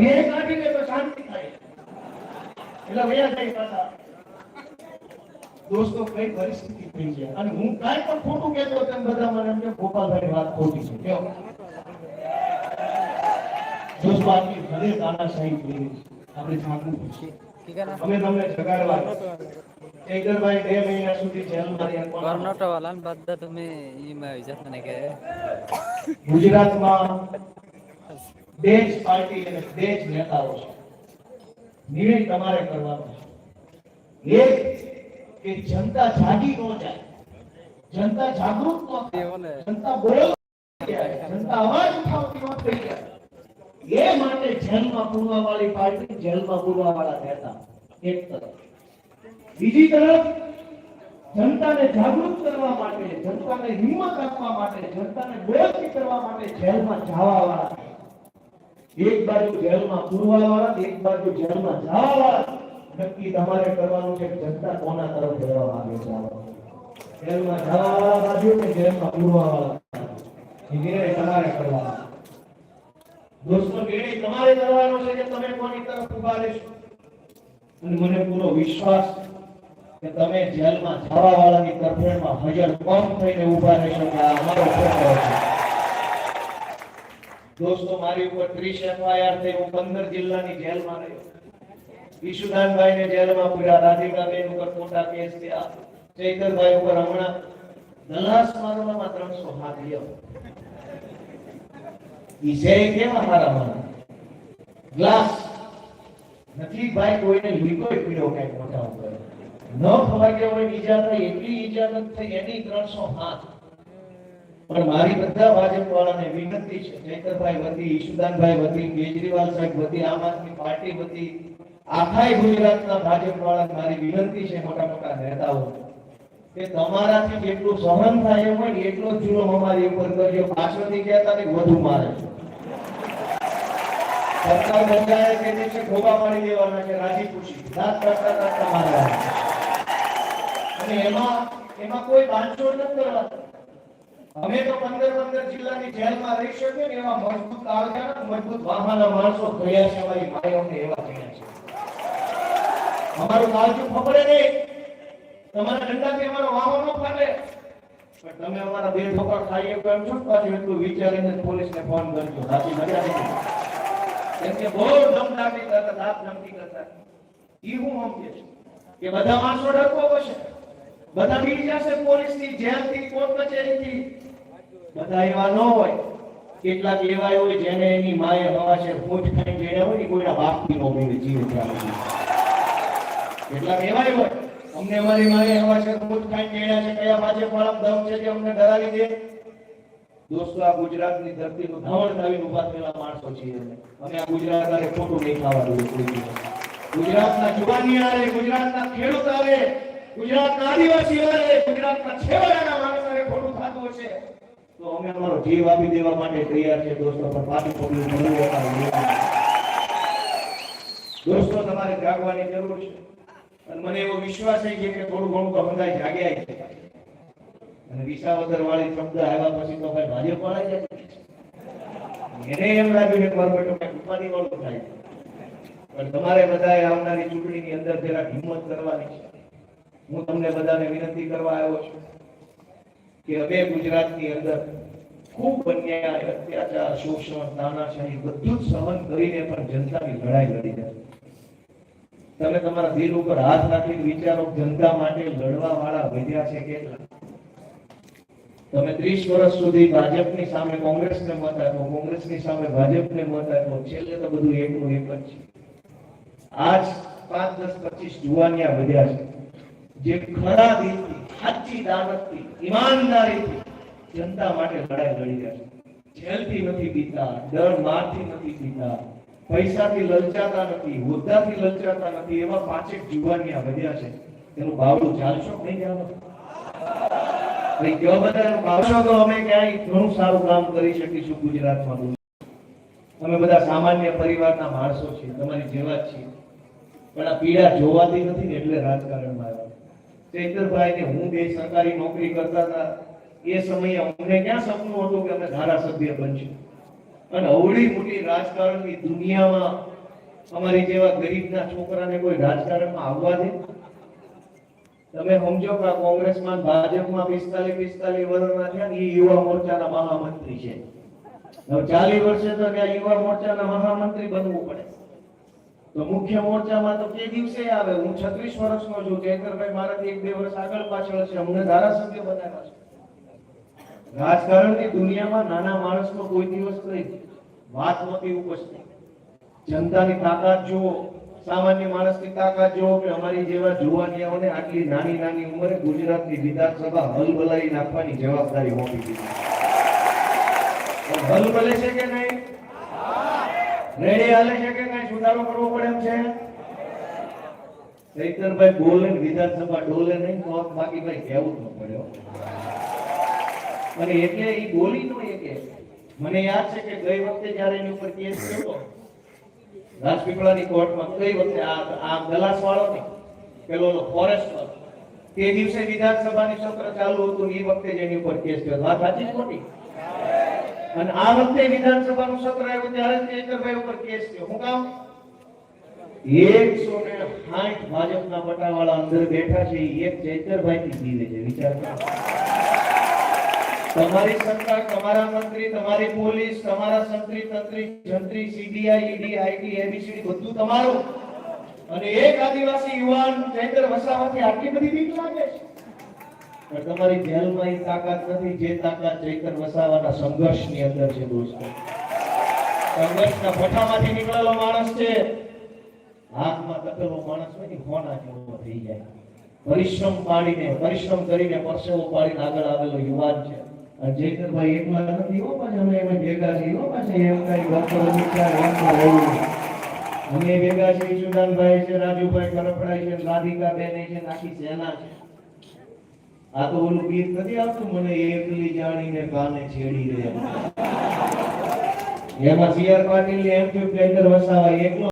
એ કાઢી લે તો શાંતિ થાય. એટલે વયા જાય પાછા. દોસ્તો કઈ પરિસ્થિતિ થઈ છે? અને હું કાંઈ પણ ખોટું કહેતો તેમ બધા મને એમ કે ગોપાલભાઈ વાત ખોટી છે. કેવો? દોસ્તો આટલી ભલે દાનાશાહી થઈ રહી આપણે જાણવું છે અમે તમને જગાડવા એકદરભાઈ બે મહિના સુધી જેલમાં કર્ણાટક વાળાને બધા તમે ઈમાં વિચાર મને કે ગુજરાતમાં બે જ પાર્ટી અને બે જ નેતાઓ છે. નિર્ણય તમારે કરવાનો છે. એક કે જનતા જાગી ન જાય. જનતા જાગૃત ન થાય. જનતા બોલ જનતા અવાજ ઉઠાવતી ન થઈ જાય. એ માટે જેલમાં પૂરવા વાળી પાર્ટી જેલમાં પૂરવા વાળા નેતા. એક તરફ. બીજી તરફ જનતાને જાગૃત કરવા માટે જનતાને હિંમત આપવા માટે જનતાને બોલતી કરવા માટે જેલમાં જવા વાળા એક બાજુ જેલમાં પૂરવા વાળા એક બાજુ જેલમાં જવા વાળા નક્કી તમારે કરવાનું છે જનતા કોના તરફ જવા માંગે છે જેલમાં જવા વાળા બાજુ કે જેલમાં પૂરવા વાળા એ નિર્ણય તમારે કરવાનો? દોસ્તો નિર્ણય તમારે કરવાનો છે કે તમે કોની તરફ ઊભા રહેશો? અને મને પૂરો વિશ્વાસ કે તમે જેલમાં જવા વાળાની તરફેણમાં હજાર કમ થઈને ઊભા રહેશો કે આ અમારો ફેરફાર છે. દોસ્તો, મારી ઉપર 30 એફઆઈઆર થઈ, હું 15 જિલ્લાની જેલમાં રહ્યો. ઈશુદાનભાઈને જેલમાં પૂર્યા, રાધિકાબેન ઉપર મોટા કેસ થયા. ચૈતરભાઈ ઉપર હમણાં દલાસ મારવામાં 300 હાથ ઈ છે કેવા મારા મારા ગ્લાસ. નથી, ભાઈ, કોઈને લીકો પીડ્યો કઈ મોટા ઉપર. ન ખવાગ્યા હોય ઈજા થઈ એટલી ઈજા નથી થઈ, એની ત્રણસો હાથ. પણ મારી બધા ભાજપ વાળાને વિનંતી છે, ચૈતરભાઈ વતી, ઈશુદાનભાઈ વતી, કેજરીવાલ સાહેબ વતી, આમ આદમી પાર્ટી વતી આખા ગુજરાતના ભાજપ વાળા મારી વિનંતી છે મોટા મોટા નેતાઓ. કે તમારાથી જેટલું સહન થાય એમ હોય એટલો જ અમારી ઉપર કરજો પાછળથી કહેતા ને વધુ મારે. સરકાર બંધાય કે દિવસે ખોબા પાડી દેવાના છે, રાજી પૂછી દાંત કાઢતા કાઢતા મારવાના અને એમાં એમાં કોઈ બાંધછોડ નથી કરવાની. અમે તો પંદર પંદર જિલ્લાની જેલમાં રહી શકીએ ને એવા મજબૂત કાળજાના, મજબૂત વાહાના માણસો થયા છે અમારી ભાઈઓને એવા થયા છે. અમારું કાળજું ફફડે નહીં. તમારા દંડાથી અમારો વાહો ન ફાટે. પણ તમે અમારા બે ઠોકર ખાઈએ તો એમ ને પાછું એટલું વિચારીને પોલીસને ફોન કરજો. રાતી મજા નહીં કેમ કે બહુ ધમધામી કરતા દાંત ધમકી કરતા. ઈ હું સમજે છે? કે બધા માણસો ડરપોક હશે બધા બી જશે પોલીસથી જેલથી કોર્ટ કચેરી થી બધા એવા ન હોય. કેટલાક એવા હોય જેને એની માએ હવા છે ફૂટ ખાઈ જેને હોય કોઈના બાપની નો મેળે જીવ. કેટલાક એવા હોય. અમને મારી માએ હવા છે ફૂટ ખાઈ જેણા છે, કયા ભાજપ પરમ દમ છે જે અમને ડરાવી દે. દોસ્તો, આ ગુજરાતની ધરતીનું ધાવણ ધાવીને ઊભા થયેલા માણસો છીએ અમે. આ ગુજરાત હારે ખોટું નહીં ખાવા કોઈ ગુજરાતના જુવાની હારે ગુજરાતના ખેડૂત હારે ગુજરાતના આદિવાસી હારે ગુજરાતના છેવાડાના માણસોને ખોટું થતું હશે. તો અમે અમારો જીવ આપી દેવા માટે તૈયાર છે, દોસ્તો, પણ પાછું પગલું ભરવું દોસ્તો, તમારે જાગવાની જરૂર છે. અને મને એવો વિશ્વાસ છે કે થોડું ઘણું તો બધા જાગ્યા છે. અને વિસાવદર વાળી શબ્દ આવ્યા પછી તો ભાઈ ભાજપ વાળા જાય એને એમ લાગ્યું કે મારું બેટો કઈ ઉપાધિ વાળો થાય. પણ તમારે બધાએ આવનારી ચૂંટણીની અંદર જરા હિંમત કરવાની છે. હું તમને બધાને વિનંતી કરવા આવ્યો છું કે હવે ગુજરાતની અંદર ખૂબ અન્યાય, અત્યાચાર, શોષણ, તાનાશાહી બધું જ સહન કરીને પણ જનતાની લડાઈ લડી છે. તમે તમારા દિલ ઉપર હાથ નાખીને વિચારો જનતા માટે લડવા વાળા વધ્યા છે કેટલા? તમે ત્રીસ વર્ષ સુધી ભાજપની સામે કોંગ્રેસને મત આપ્યો, કોંગ્રેસની સામે ભાજપને મત આપ્યો, છેલ્લે તો બધું એકનું એક જ છે. આજ પાંચ, દસ, પચીસ જુવાનિયા વધ્યા છે. જે ખરા દિલથી સાચી દાનતથી ઈમાનદારીથી જનતા માટે લડાઈ લડી રહ્યા છે. જેલથી નથી પીતા ડર મારથી નથી પીતા, પૈસાથી લલચાતા નથી, હોદ્દાથી લલચાતા નથી, એવા પાંચેક જુવાનિયા વધ્યા છે. એનું બાવડું ચાલશો નહીં ભાઈ કયો બધા અમે ક્યાંય ઘણું સારું કામ કરી શકીશું ગુજરાતમાં અમે બધા સામાન્ય પરિવારના માણસો છીએ, તમારી જેવા જ છીએ. પણ આ પીડા જોવાતી નથી એટલે રાજકારણમાં આવ્યા. ચૈતરભાઈ ને હું બે સરકારી નોકરી કરતા હતા, એ સમયે અમને ક્યાં સપનું હતું કે અમે ધારાસભ્ય બનશું? અને અવળી મોટી રાજકારણની દુનિયામાં અમારી જેવા ગરીબના છોકરાને કોઈ રાજકારણમાં આવવા દે? તમે સમજો કે કોંગ્રેસમાં ભાજપમાં પિસ્તાલીસ પિસ્તાલીસ વર્ષના થયા એ યુવા મોરચાના મહામંત્રી છે. ચાલીસ વર્ષે તો ત્યાં યુવા મોરચાના મહામંત્રી બનવું પડે. તો મુખ્ય મોરચામાં તો કે દિવસે આવે? હું છત્રીસ વર્ષનો છું. ચેતરભાઈ મારાથી એક બે વર્ષ આગળ પાછળ છે. અમને ધારાસભ્ય બનાવ્યા છે. રાજકારણની દુનિયામાં નાના માણસનો કોઈ દિવસ નહીં. વાત નથી ઉપજતી જનતાની તાકાત જુઓ. સામાન્ય માણસની તાકાત જુઓ કે અમારી જેવા જુવાનિયાઓને આટલી નાની નાની ઉંમરે ગુજરાતની વિધાનસભા હલબલાઈ નાખવાની જવાબદારી હોવી જોઈએ. હલબલે છે કે નહીં? રેડી હાલે છે કે સુધારો કરવો પડે છે? ચૈતરભાઈ બોલે વિધાનસભા ડોલે નહીં, તો બાકી ભાઈ કહેવું ન પડ્યો અને એટલે એ બોલી નો એ કે મને યાદ છે કે ગઈ વખતે જ્યારે એની ઉપર કેસ થયો, રાજપીપળાની કોર્ટમાં કઈ વખતે આ આ ગલાસ વાળો ને, પેલો ફોરેસ્ટ વાળો, તે દિવસે વિધાનસભાની સત્ર ચાલુ હતું એ વખતે જેની ઉપર કેસ થયો. વાત સાચી ખોટી? અને આ વખતે વિધાનસભાનું સત્ર આવ્યું ત્યારે ચેતરભાઈ ઉપર કેસ થયો. હું કામ? તમારી એક આદિવાસી યુવાન બધી તમારી જેલમાં એ તાકાત નથી, જે તાકાત ચૈતર વસાવાના સંઘર્ષની અંદર છે, દોસ્તો. સંઘર્ષના ભઠ્ઠામાંથી નીકળેલો માણસ છે હાથમાં તપેલો માણસ હોય ને હોના જેવો થઈ જાય. પરિશ્રમ પાડીને, પરિશ્રમ કરીને પરસેવો પાડીને આગળ આવેલો યુવાન છે. અને જયકરભાઈ એકલા નથી એવો પાછા, અમે એમ ભેગા છીએ એવો પાછા એમ કઈ વર્કરો વિચાર વાતમાં રહેવું અમે ભેગા છીએ સુદાનભાઈ છે, રાજુભાઈ કરપડાઈ છે રાધિકા બેન છે, નાખી સેના છે. આ તો ઓલું ગીત નથી આવતું, મને એકલી જાણીને કાને છેડી રે એમાં સીઆર પાટીલ એમ કે અંદર વસાવા એકલો